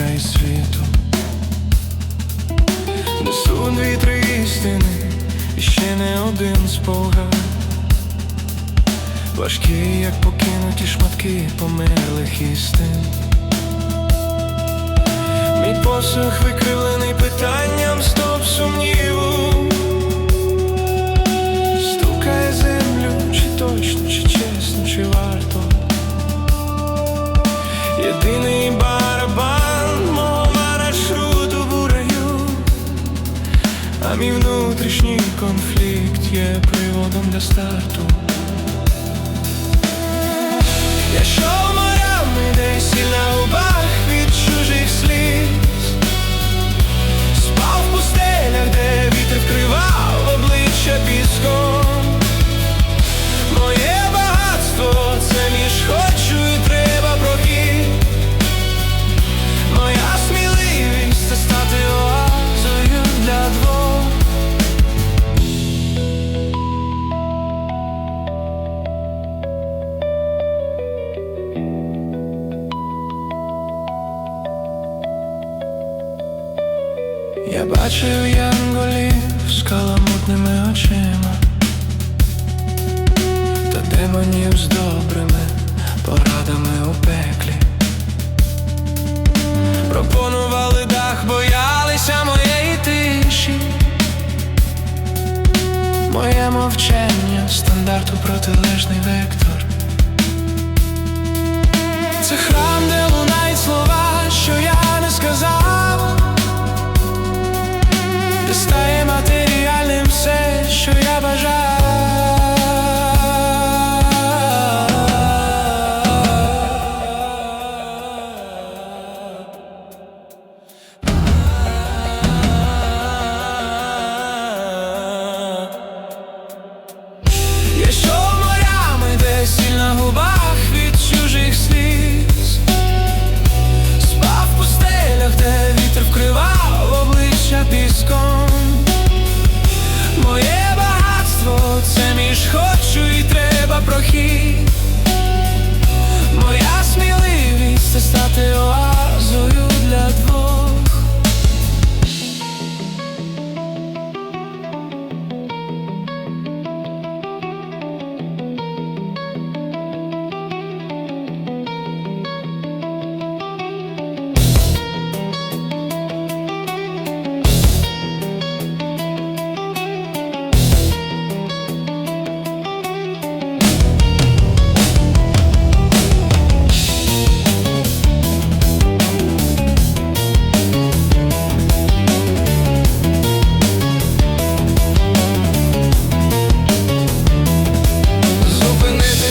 край світу. Несу дві істини, і ще не один спогад. Важкі, як покинуті шматки померлих істин. Мій посух викривлений питанням стоп є приводом для старту. Я йшов морями, десь і Я бачив янголів з каламутними очима та демонів з добрими порадами у пеклі. Пропонували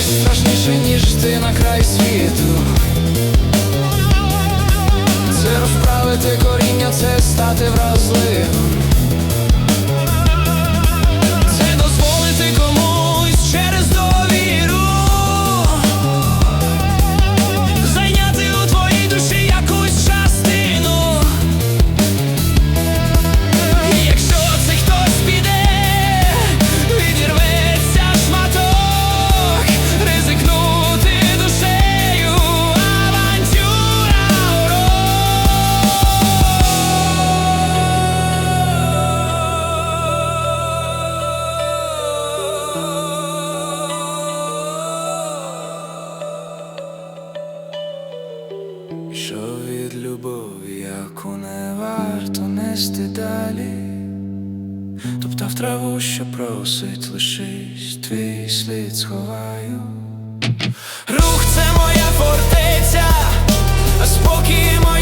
страшніше, ніж ти на край світу. Це розправити коріння, це стати вразливим. Далі, Топтав траву, що просить, лишись, твій слід сховаю. Рух це моя фортеця, а спокій моя